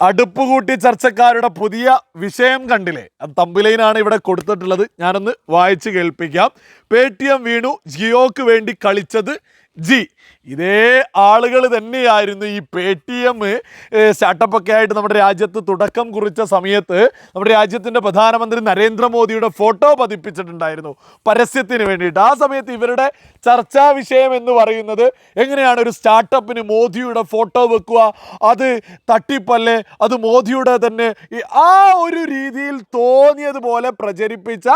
അടുപ്പ് കൂട്ടി ചർച്ചക്കാരുടെ പുതിയ വിഷയം കണ്ടില്ലേ? അത് തമ്പിലൈനാണ് ഇവിടെ കൊടുത്തിട്ടുള്ളത്. ഞാനൊന്ന് വായിച്ച് കേൾപ്പിക്കാം. പേ ടി എം വീണു ജിയോക്ക് വേണ്ടി കളിച്ചത് ജി. ഇതേ ആളുകൾ തന്നെയായിരുന്നു ഈ പേ ടി എം സ്റ്റാർട്ടപ്പൊക്കെ ആയിട്ട് നമ്മുടെ രാജ്യത്ത് തുടക്കം കുറിച്ച സമയത്ത് നമ്മുടെ രാജ്യത്തിന്റെ പ്രധാനമന്ത്രി നരേന്ദ്രമോദിയുടെ ഫോട്ടോ പതിപ്പിച്ചിട്ടുണ്ടായിരുന്നു പരസ്യത്തിന് വേണ്ടിയിട്ട്. ആ സമയത്ത് ഇവരുടെ ചർച്ചാ വിഷയം എന്ന് പറയുന്നത് എങ്ങനെയാണ് ഒരു സ്റ്റാർട്ടപ്പിന് മോദിയുടെ ഫോട്ടോ വെക്കുക അത് തട്ടിപ്പല്ലേ അത് മോദിയുടെ തന്നെ ആ ഒരു രീതിയിൽ തോന്നിയതുപോലെ പ്രചരിപ്പിച്ച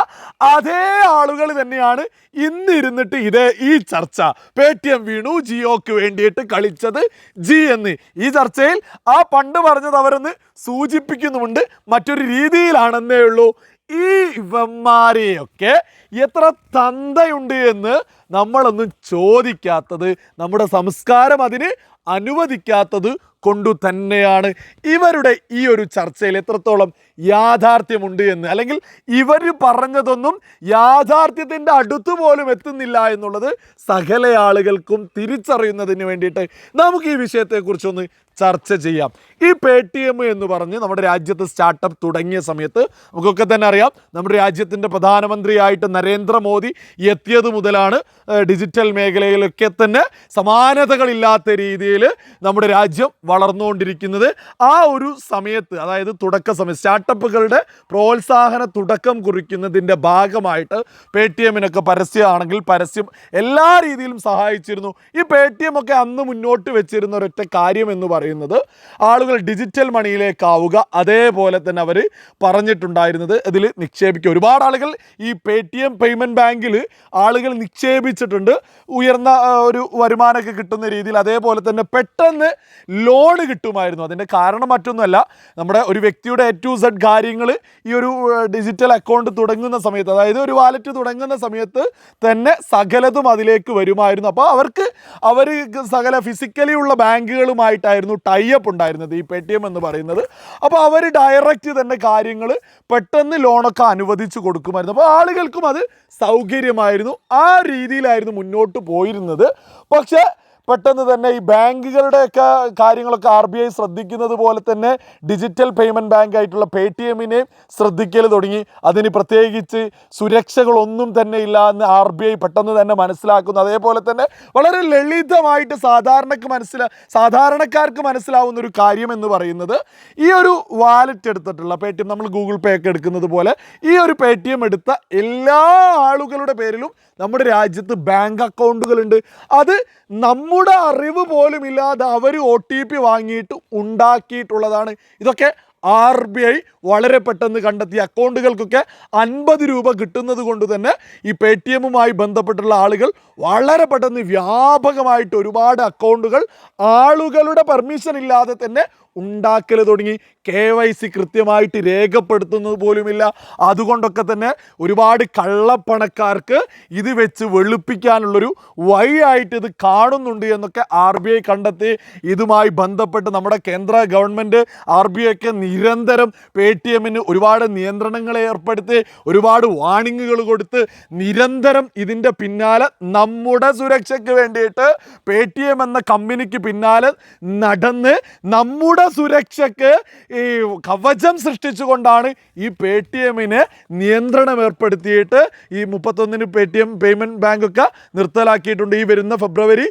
അതേ ആളുകൾ തന്നെയാണ് ഇന്നിരുന്നിട്ട് ഇതേ ഈ ചർച്ച. പേ ടി എം വീണു ജിയോക്ക് വേണ്ടിയിട്ട് കളിച്ചത് ജി എന്ന്. ഈ ചർച്ചയിൽ ആ പണ്ട് പറഞ്ഞത് അവരൊന്ന് സൂചിപ്പിക്കുന്നുമുണ്ട്. മറ്റൊരു രീതിയിലാണെന്നേ ഉള്ളൂ. ഈ ഇവന്മാരെയൊക്കെ എത്ര തന്തയുണ്ട് എന്ന് നമ്മളൊന്നും ചോദിക്കാത്തത് നമ്മുടെ സംസ്കാരം അതിന് അനുവദിക്കാത്തത് കൊണ്ടു തന്നെയാണ്. ഇവരുടെ ഈ ഒരു ചർച്ചയിൽ എത്രത്തോളം യാഥാർത്ഥ്യമുണ്ട് എന്ന് അല്ലെങ്കിൽ ഇവർ പറഞ്ഞതൊന്നും യാഥാർത്ഥ്യത്തിന്റെ അടുത്ത് പോലും എത്തുന്നില്ല എന്നുള്ളത് സകല ആളുകൾക്കും തിരിച്ചറിയുന്നതിന് വേണ്ടിയിട്ട് നമുക്ക് ഈ വിഷയത്തെക്കുറിച്ചൊന്ന് ചർച്ച ചെയ്യാം. ഈ പേ ടി എം എന്ന് പറഞ്ഞ് നമ്മുടെ രാജ്യത്ത് സ്റ്റാർട്ടപ്പ് തുടങ്ങിയ സമയത്ത് നമുക്കൊക്കെ തന്നെ അറിയാം. നമ്മുടെ രാജ്യത്തിന്റെ പ്രധാനമന്ത്രിയായിട്ട് നരേന്ദ്രമോദി എത്തിയത് മുതലാണ് ഡിജിറ്റൽ മേഖലയിലൊക്കെ തന്നെ സമാനതകളില്ലാത്ത രീതിയിൽ നമ്മുടെ രാജ്യം വളർന്നുകൊണ്ടിരിക്കുന്നത്. ആ ഒരു സമയത്ത് അതായത് തുടക്ക സമയം സ്റ്റാർട്ടപ്പുകളുടെ പ്രോത്സാഹന തുടക്കം കുറിക്കുന്നതിന്റെ ഭാഗമായിട്ട് പേ ടി എമ്മിനൊക്കെ പരസ്യമാണെങ്കിൽ പരസ്യം എല്ലാ രീതിയിലും സഹായിച്ചിരുന്നു. ഈ പേ ടി എം ഒക്കെ അന്ന് മുന്നോട്ട് വെച്ചിരുന്ന ഒരൊറ്റ കാര്യം എന്ന് പറയുന്നത് ആളുകൾ ഡിജിറ്റൽ മണിയിലേക്കാവുക അതേപോലെ തന്നെ അവർ പറഞ്ഞിട്ടുണ്ടായിരുന്നത്. ഇതിൽ നിക്ഷേപിക്കുക. ഒരുപാട് ആളുകൾ ഈ പേ ടി എം പേയ്മെന്റ് ബാങ്കിൽ ആളുകൾ നിക്ഷേപിച്ചിട്ടുണ്ട്. ഉയർന്ന ഒരു വരുമാനമൊക്കെ കിട്ടുന്ന രീതിയിൽ. അതേപോലെ തന്നെ പെട്ടെന്ന് ലോൺ കിട്ടുമായിരുന്നു. അതിന്റെ കാരണം മറ്റൊന്നുമല്ല. നമ്മുടെ ഒരു വ്യക്തിയുടെ എ ടു സെഡ് കാര്യങ്ങൾ ഈ ഒരു ഡിജിറ്റൽ അക്കൗണ്ട് തുടങ്ങുന്ന സമയത്ത് അതായത് ഒരു വാലറ്റ് തുടങ്ങുന്ന സമയത്ത് തന്നെ സകലതും അതിലേക്ക് വരുമായിരുന്നു. അപ്പോൾ അവർക്ക് അവർ സകല ഫിസിക്കലി ഉള്ള ബാങ്കുകളുമായിട്ടായിരുന്നു ടൈ അപ്പ് ഉണ്ടായിരുന്നത് ഈ പേ ടി എം എന്ന് പറയുന്നത്. അപ്പോൾ അവർ ഡയറക്റ്റ് തന്നെ കാര്യങ്ങൾ പെട്ടെന്ന് ലോണൊക്കെ അനുവദിച്ച് കൊടുക്കുമായിരുന്നു. അപ്പോൾ ആളുകൾക്കും അത് സൗകര്യമായിരുന്നു. ആ രീതിയിലായിരുന്നു മുന്നോട്ട് പോയിരുന്നത്. പക്ഷേ പെട്ടെന്ന് തന്നെ ഈ ബാങ്കുകളുടെയൊക്കെ കാര്യങ്ങളൊക്കെ ആർ ബി ഐ ശ്രദ്ധിക്കുന്നത് പോലെ തന്നെ ഡിജിറ്റൽ പേയ്മെന്റ് ബാങ്ക് ആയിട്ടുള്ള പേ ടി എമ്മിനെയും ശ്രദ്ധിക്കൽ തുടങ്ങി. അതിന് പ്രത്യേകിച്ച് സുരക്ഷകളൊന്നും തന്നെ ഇല്ല എന്ന് ആർ ബി ഐ പെട്ടെന്ന് തന്നെ മനസ്സിലാക്കുന്നു. അതേപോലെ തന്നെ വളരെ ലളിതമായിട്ട് സാധാരണക്ക് മനസ്സിലാ സാധാരണക്കാർക്ക് മനസ്സിലാവുന്ന ഒരു കാര്യം എന്ന് പറയുന്നത് ഈ ഒരു വാലറ്റ് എടുത്തിട്ടുള്ള പേ ടി എം നമ്മൾ ഗൂഗിൾ പേ ഒക്കെ എടുക്കുന്നത് പോലെ ഈ ഒരു പേ ടി എം എടുത്ത എല്ലാ ആളുകളുടെ പേരിലും നമ്മുടെ രാജ്യത്ത് ബാങ്ക് അക്കൗണ്ടുകളുണ്ട്. അത് നമ്മുടെ അറിവ് പോലും ഇല്ലാതെ അവർ ഒ ടി പി വാങ്ങിയിട്ട് ഉണ്ടാക്കിയിട്ടുള്ളതാണ്. ഇതൊക്കെ ആർ ബി ഐ വളരെ പെട്ടെന്ന് കണ്ടെത്തിയ അക്കൗണ്ടുകൾക്കൊക്കെ അൻപത് രൂപ കിട്ടുന്നത് കൊണ്ട് തന്നെ ഈ പേ ടി എമ്മുമായി ബന്ധപ്പെട്ടുള്ള ആളുകൾ വളരെ പെട്ടെന്ന് വ്യാപകമായിട്ട് ഒരുപാട് അക്കൗണ്ടുകൾ ആളുകളുടെ പെർമിഷൻ ഇല്ലാതെ തന്നെ ഉണ്ടാക്കൽ തുടങ്ങി കെ വൈ സി കൃത്യമായിട്ട് രേഖപ്പെടുത്തുന്നത് പോലുമില്ല. അതുകൊണ്ടൊക്കെ തന്നെ ഒരുപാട് കള്ളപ്പണക്കാർക്ക് ഇത് വെച്ച് വെളുപ്പിക്കാനുള്ളൊരു വഴിയായിട്ട് ഇത് കാണുന്നുണ്ട് എന്നൊക്കെ ആർ ബി ഐ കണ്ടെത്തി. ഇതുമായി ബന്ധപ്പെട്ട് നമ്മുടെ കേന്ദ്ര ഗവൺമെന്റ് ആർ ബി ഐ ഒക്കെ നിരന്തരം പേ ടി എമ്മിന് ഒരുപാട് നിയന്ത്രണങ്ങൾ ഏർപ്പെടുത്തി ഒരുപാട് വാണിങ്ങുകൾ കൊടുത്ത് നിരന്തരം ഇതിന്റെ പിന്നാലെ നമ്മുടെ സുരക്ഷയ്ക്ക് വേണ്ടിയിട്ട് പേ ടി എം എന്ന കമ്പനിക്ക് പിന്നാലെ നടന്ന് നമ്മുടെ സുരക്ഷയ്ക്ക് ഈ കവചം സൃഷ്ടിച്ചുകൊണ്ടാണ് ഈ പേ ടി എമ്മിന് നിയന്ത്രണം ഏർപ്പെടുത്തിയിട്ട് ഈ മുപ്പത്തൊന്നിന് പേ ടി എം പേയ്മെന്റ് ബാങ്കൊക്കെ നിർത്തലാക്കിയിട്ടുണ്ട്. ഈ വരുന്ന ഫെബ്രുവരി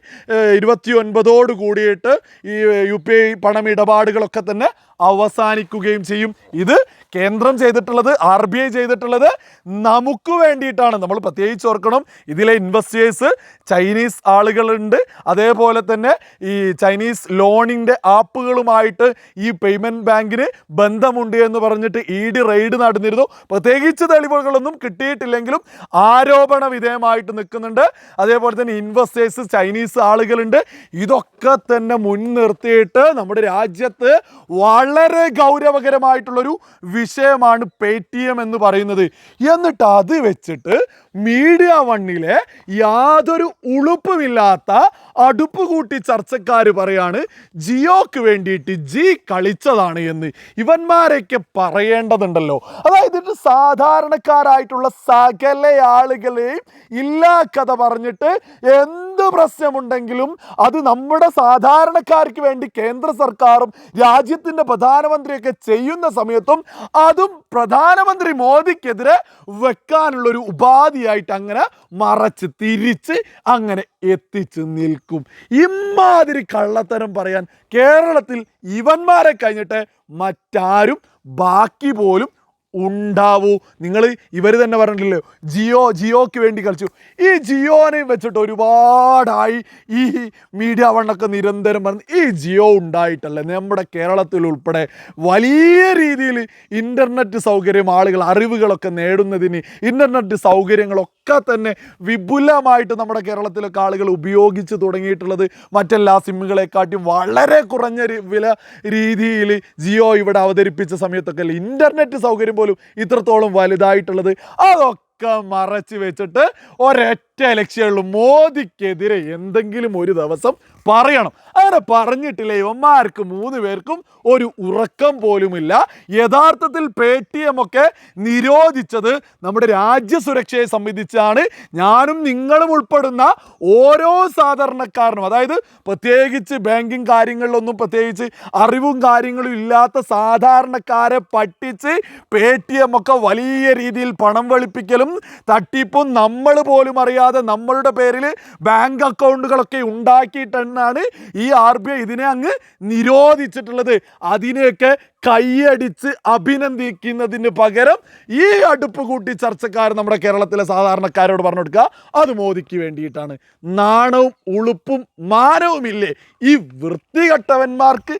ഇരുപത്തി ഒൻപതോട് കൂടിയിട്ട് ഈ യു പി ഐ പണമിടപാടുകളൊക്കെ തന്നെ അവസാനിക്കുകയും ചെയ്യും. ഇത് കേന്ദ്രം ചെയ്തിട്ടുള്ളത് ആർ ബി ഐ ചെയ്തിട്ടുള്ളത് നമുക്ക് വേണ്ടിയിട്ടാണ്. നമ്മൾ പ്രത്യേകിച്ച് ഓർക്കണം ഇതിലെ ഇൻവെസ്റ്റേഴ്സ് ചൈനീസ് ആളുകളുണ്ട്. അതേപോലെ തന്നെ ഈ ചൈനീസ് ലോണിന്റെ ആപ്പുകളുമായിട്ട് ഈ പേയ്മെന്റ് ബാങ്കിന് ബന്ധമുണ്ട് എന്ന് പറഞ്ഞിട്ട് ഇ ഡി റെയ്ഡ് നടന്നിരുന്നു. പ്രത്യേകിച്ച് തെളിവുകളൊന്നും കിട്ടിയിട്ടില്ലെങ്കിലും ആരോപണ വിധേയമായിട്ട് നിൽക്കുന്നുണ്ട്. അതേപോലെ തന്നെ ഇൻവെസ്റ്റേഴ്സ് ചൈനീസ് ആളുകളുണ്ട്. ഇതൊക്കെ തന്നെ മുൻനിർത്തിയിട്ട് നമ്മുടെ രാജ്യത്ത് വളരെ ഗൗരവകരമായിട്ടുള്ളൊരു വിഷയമാണ് പേ ടി എം എന്ന് പറയുന്നത്. എന്നിട്ട് അത് വെച്ചിട്ട് മീഡിയ വണ്ണിലെ യാതൊരു ഉളുപ്പുമില്ലാത്ത അടുപ്പ് കൂട്ടി ചർച്ചക്കാർ പറയാണ് ജിയോക്ക് വേണ്ടിയിട്ട് ജി കളിച്ചതാണ് എന്ന്. ഇവന്മാരെയൊക്കെ പറയേണ്ടതുണ്ടല്ലോ. അതായത് സാധാരണക്കാരായിട്ടുള്ള സകല ആളുകളെയും ഇല്ലാ കഥ പറഞ്ഞിട്ട് എന്ത് പ്രശ്നമുണ്ടെങ്കിലും അത് നമ്മുടെ സാധാരണക്കാർക്ക് വേണ്ടി കേന്ദ്ര സർക്കാരും രാജ്യത്തിന്റെ പ്രധാനമന്ത്രിയൊക്കെ ചെയ്യുന്ന സമയത്തും അതും പ്രധാനമന്ത്രി മോദിക്കെതിരെ വെക്കാനുള്ള ഒരു ഉപാധിയായിട്ട് അങ്ങനെ മറച്ച് തിരിച്ച് അങ്ങനെ എത്തിച്ചു നിൽക്കും. ഇമാതിരി കള്ളത്തരം പറയാൻ കേരളത്തിൽ ഇവന്മാരെ കഴിഞ്ഞിട്ട് മറ്റാരും ബാക്കി പോലും ഉണ്ടാവൂ. നിങ്ങൾ ഇവർ തന്നെ പറഞ്ഞിട്ടില്ലേ ജിയോ ജിയോക്ക് വേണ്ടി കളിച്ചു. ഈ ജിയോനെ വെച്ചിട്ട് ഒരുപാടായി ഈ മീഡിയ വണ്ണൊക്കെ നിരന്തരം പറഞ്ഞ് ഈ ജിയോ ഉണ്ടായിട്ടല്ലേ. നമ്മുടെ കേരളത്തിൽ ഉൾപ്പെടെ വലിയ രീതിയിൽ ഇന്റർനെറ്റ് സൗകര്യം ആളുകൾ അറിവുകളൊക്കെ നേടുന്നതിന് ഇന്റർനെറ്റ് സൗകര്യങ്ങളൊക്കെ തന്നെ വിപുലമായിട്ട് നമ്മുടെ കേരളത്തിലൊക്കെ ആളുകൾ ഉപയോഗിച്ച് തുടങ്ങിയിട്ടുള്ളത്. മറ്റെല്ലാ സിമ്മുകളെക്കാട്ടിയും വളരെ കുറഞ്ഞ വില രീതിയിൽ ജിയോ ഇവിടെ അവതരിപ്പിച്ച സമയത്തൊക്കെ ഇന്റർനെറ്റ് സൗകര്യം പോലും ഇത്രത്തോളം വലുതായിട്ടുള്ളത്. അതൊക്കെ മറച്ചു വെച്ചിട്ട് ഒരൊറ്റ ലക്ഷ്യമുള്ളൂ മോദിക്കെതിരെ എന്തെങ്കിലും ഒരു ദിവസം പറയണം. അങ്ങനെ പറഞ്ഞിട്ടില്ല. ഇവന്മാർക്ക് മൂന്ന് പേർക്കും ഒരു ഉറക്കം പോലുമില്ല. യഥാർത്ഥത്തിൽ പേ ടി എം ഒക്കെ നിരോധിച്ചത് നമ്മുടെ രാജ്യസുരക്ഷയെ സംബന്ധിച്ചാണ്. ഞാനും നിങ്ങളും ഉൾപ്പെടുന്ന ഓരോ സാധാരണക്കാരനും അതായത് പ്രത്യേകിച്ച് ബാങ്കിങ് കാര്യങ്ങളിലൊന്നും പ്രത്യേകിച്ച് അറിവും കാര്യങ്ങളും ഇല്ലാത്ത സാധാരണക്കാരെ പറ്റിച്ച് പേ ടി എം ഒക്കെ വലിയ രീതിയിൽ പണം വെളുപ്പിക്കലും തട്ടിപ്പും നമ്മൾ പോലും അറിയാതെ നമ്മളുടെ പേരിൽ ബാങ്ക് അക്കൗണ്ടുകളൊക്കെ ഉണ്ടാക്കിയിട്ടെന്നാണ് ഈ ആർ ബി ഐ ഇതിനെ അങ്ങ് നിരോധിച്ചിട്ടുള്ളത്. അതിനെയൊക്കെ കൈയടിച്ച് അഭിനന്ദിക്കുന്നതിന് പകരം ഈ അടുപ്പ് കൂട്ടി ചർച്ചക്കാർ നമ്മുടെ കേരളത്തിലെ സാധാരണക്കാരോട് പറഞ്ഞു കൊടുക്കുക അത് മോദിക്ക് വേണ്ടിയിട്ടാണ്. നാണവും ഉളുപ്പും മാനവുമില്ലേ? ഈ വൃത്തികെട്ടവന്മാർക്ക്